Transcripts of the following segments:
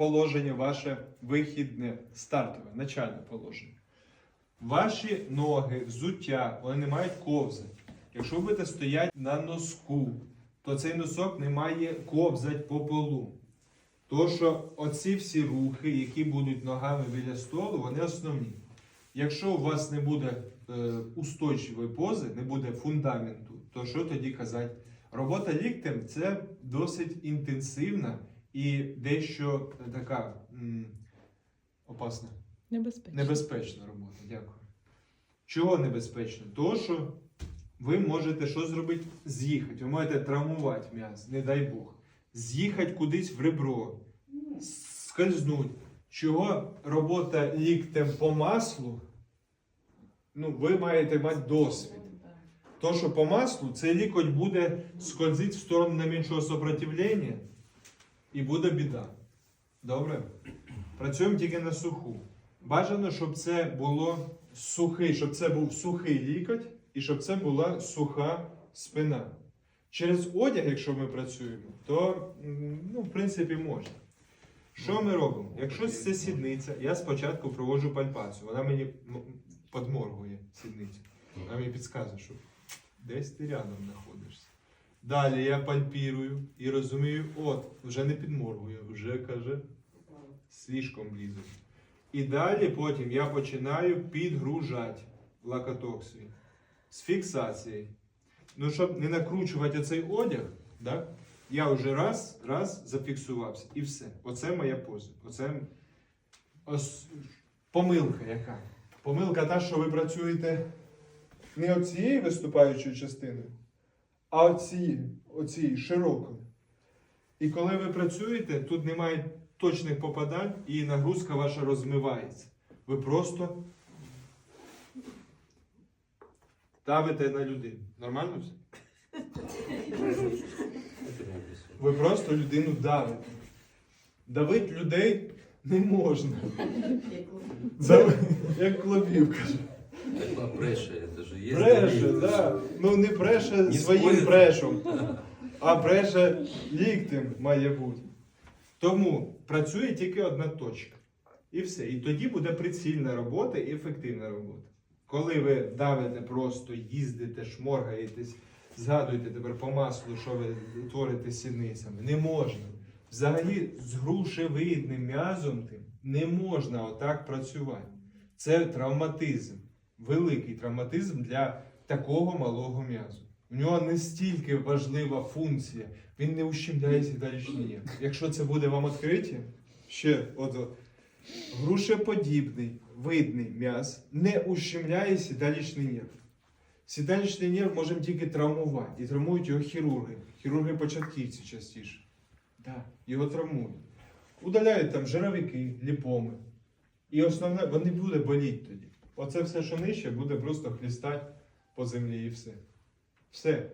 положення ваше вихідне, стартове, начальне положення. Ваші ноги, взуття, вони не мають ковзати. Якщо ви будете стояти на носку, то цей носок не має ковзати по полу. То що оці всі рухи, які будуть ногами біля столу, вони основні. Якщо у вас не буде е, устойчивої пози, не буде фундаменту, то що тоді казати? Робота ліктем це досить інтенсивна і дещо така м, опасна. Небезпечно. Небезпечна робота, дякую. Чого небезпечно? То, що ви можете що зробити? З'їхати. Ви можете травмувати м'яз, не дай Бог. З'їхати кудись в ребро, скользнуть. Чого робота ліктем по маслу? Ну, ви маєте мати досвід. То, що по маслу, цей лікоть буде скользити в сторону найменшого сопротивлення і буде біда. Добре? Працюємо тільки на суху. Бажано, щоб це було сухий, щоб це був сухий лікоть і щоб це була суха спина. Через одяг, якщо ми працюємо, то ну, в принципі можна. Що ми робимо? Якщо це сідниця, я спочатку проводжу пальпацію. Вона мені подморгує сідницю. Вона мені підказує, що десь ти рядом знаходишся. Далі я пальпірую і розумію, от, вже не підморгує, вже каже, слишком близько. І далі потім я починаю підгружати лакоток з фіксацією. Ну, щоб не накручувати оцей одяг, да, я вже раз, раз зафіксувався. І все. Оце моя поза. Оце ос... помилка яка. Помилка та, що ви працюєте не оцією виступаючою частиною, а оцією, оцією широкою. І коли ви працюєте, тут немає точних попадань і нагрузка ваша розмивається. Ви просто давите на людину. Нормально все? Ви просто людину давите. Давить людей не можна. Як клобів, каже. Так это. Бреше, доверие. да. Ну не бреше Не своїм спорить. брешом, а бреше ліктем має бути. Тому працює тільки одна точка. І все. І тоді буде прицільна робота і ефективна робота. Коли ви давите просто, їздите, шморгаєтесь, згадуєте тепер по маслу, що ви творите з сідницями, не можна. Взагалі з грушевидним м'язом тим не можна отак працювати. Це травматизм, великий травматизм для такого малого м'язу. У нього не стільки важлива функція, він не ущемляє сідалічний нерв. Якщо це буде вам відкриття, ще от, от грушеподібний видний м'яз не ущемляє сідалічний нерв. Сідалічний нерв можемо тільки травмувати. І травмують його хірурги. Хірурги початківці частіше. Да, його травмують. Удаляють там жировики, ліпоми. І основне, не буде боліти тоді. Оце все, що нижче, буде просто хлістати по землі і все. Все.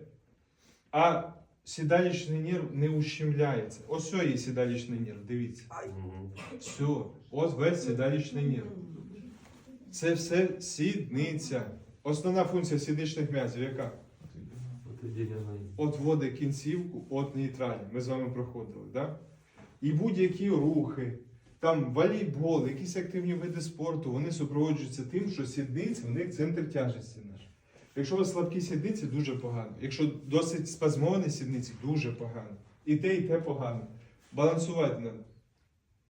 А сідалічний нерв не ущемляється. Ось є сідалічний нерв, дивіться. Все, ось весь сідалічний нерв. Це все сідниця. Основна функція сідничних м'язів яка? От кінцівку, от нейтральні. Ми з вами проходили, так? І будь-які рухи, там волейбол, якісь активні види спорту, вони супроводжуються тим, що сідниці в них центр тяжесті наш. Якщо у вас слабкі сідниці, дуже погано. Якщо досить спазмовані сідниці, дуже погано. І те, і те погано. Балансувати треба.